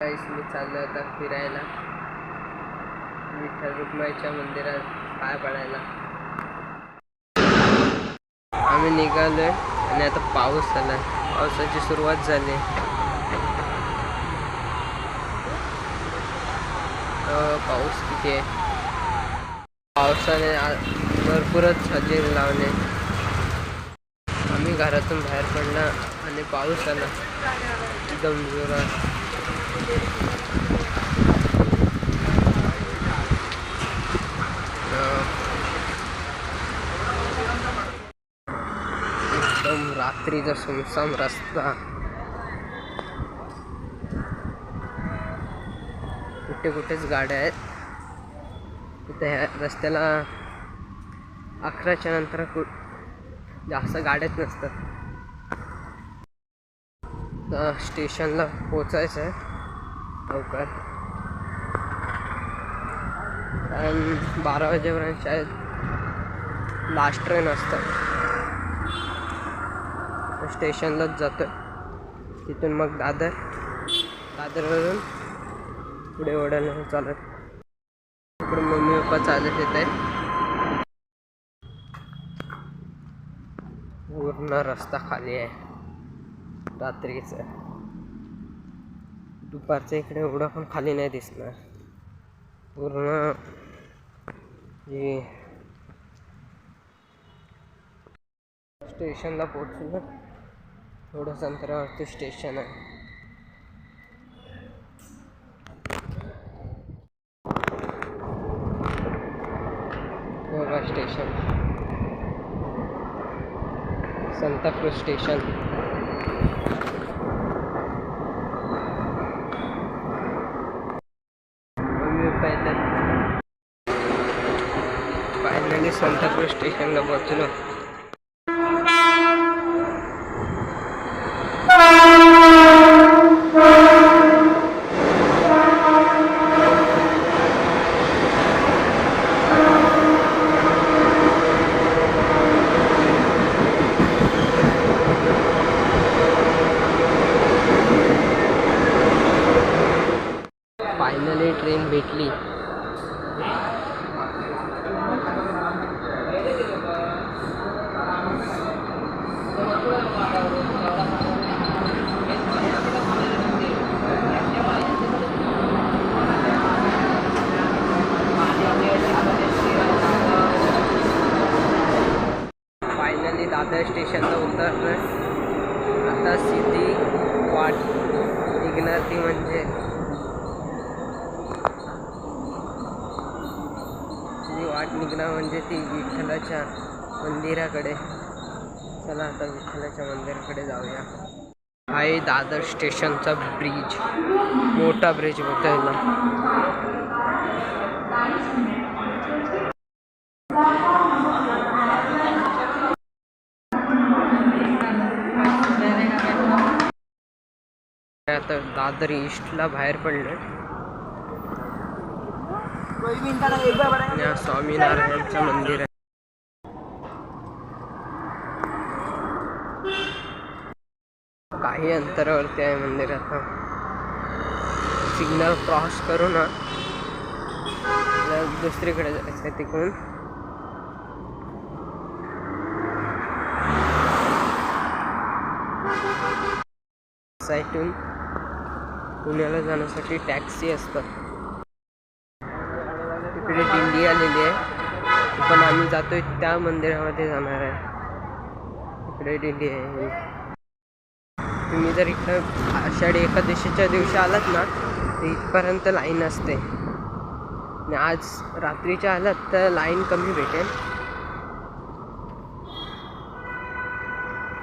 काहीच मी चाललो होता फिरायला. विठ्ठल रुक्माईच्या मंदिरात पाय पडायला. आम्ही निघालोय आणि आता पाऊस आला पावसाची सुरुवात झाली. अं, पाऊस किती आहे? पावसाने भरपूरच हजेरी लावले. आम्ही घरातून बाहेर पडला आणि पाऊस आला. एकदम जोरात. एकदम रात्रीचा सुमसाम रस्ता. कुठे कुठेच गाड्या आहेत. इथे ह्या रस्त्याला अकराच्या नंतर कु जास्त गाड्याच नसतात. स्टेशनला पोचायचं आहे लवकर. कारण बारा वाजेपर्यंत शाळेत लास्ट ट्रेन असतं. स्टेशनलाच जातो तिथून मग दादर. दादरवरून पुढे ओढायला चालत इकडे मम्मी पप्पा चालत येत आहे पूर्ण रस्ता खाली आहे. रात्रीचं. दुपारच्या इकडे एवढं पण खाली नाही दिसणार. पूर्ण जे स्टेशनला पोचलो थोडं अंतरावरती स्टेशन आहे. Goa station. Santapur station mummy papa येतात फायनली स्टेशनला पोहोचलो फायनली ट्रेन भेटली फायनली दादर स्टेशनला उतरलोय आता सिधी वाट निघणार ती म्हणजे ती वाट निघणार म्हणजे ती विठ्ठलाच्या मंदिराकडे. चला आता विठ्ठलाच्या मंदिराकडे जाऊया. आहे दादर स्टेशनचा ब्रिज. मोठा ब्रिज होता ना. आता दादर ईस्टला बाहेर पडलं आणि स्वामीनारायणचं मंदिर आहे. काही अंतरावरती आहे मंदिर आता. सिग्नल क्रॉस करू ना. दुसरीकडे जायचं आहे तिकडून साईटून पुण्याला जाण्यासाठी टॅक्सी असतात तिकडे दिंडी आलेली आहे पण आम्ही जातोय त्या मंदिरामध्ये जाणार आहे. इकडे दिंडी आहे. तुम्ही जर इकडं आषाढी एकादशीच्या दिवशी आलात ना तर इथपर्यंत लाईन असते. आणि आज रात्रीच्या आलात तर लाईन कमी भेटेल.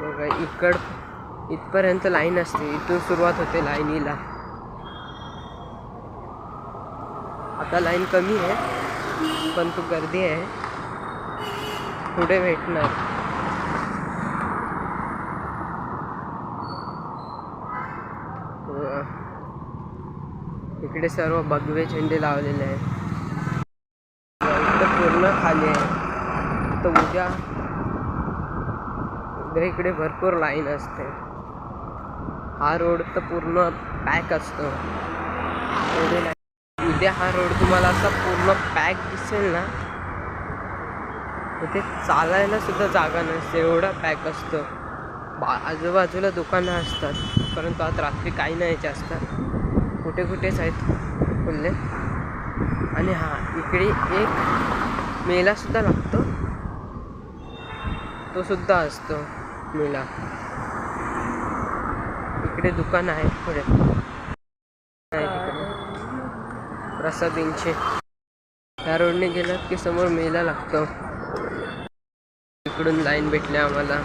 बघा इकड इथपर्यंत लाईन असते. इथून सुरुवात होते लाईनीला. आता लाईन कमी आहे पण तू गर्दी आहे. पुढे भेटणार. इकडे सर्व भगवे झेंडे लावलेले आहेत. इकडे पूर्ण खाली आहे. तर उद्या उद्या इकडे भरपूर लाईन असते. हा रोड तर पूर्ण पॅक असतो. उद्या हा रोड तुम्हाला असा पूर्ण पॅक दिसेल ना तिथे चालायलासुद्धा चालायला सुद्धा जागा नसते एवढा पॅक असतो. बा आजूबाजूला दुकानं असतात परंतु आज रात्री काही नाही जास्त. कुठे कुठेच आहेत खुल्ले आणि हां इकडे एक मेला सुद्धा लागतो. तो सुद्धा असतो मेला. इकडे दुकान आहे पुढे. प्रसादींचे ह्या रोडने गेलात की समोर मेला लागतो. इकडून लाईन भेटली आम्हाला.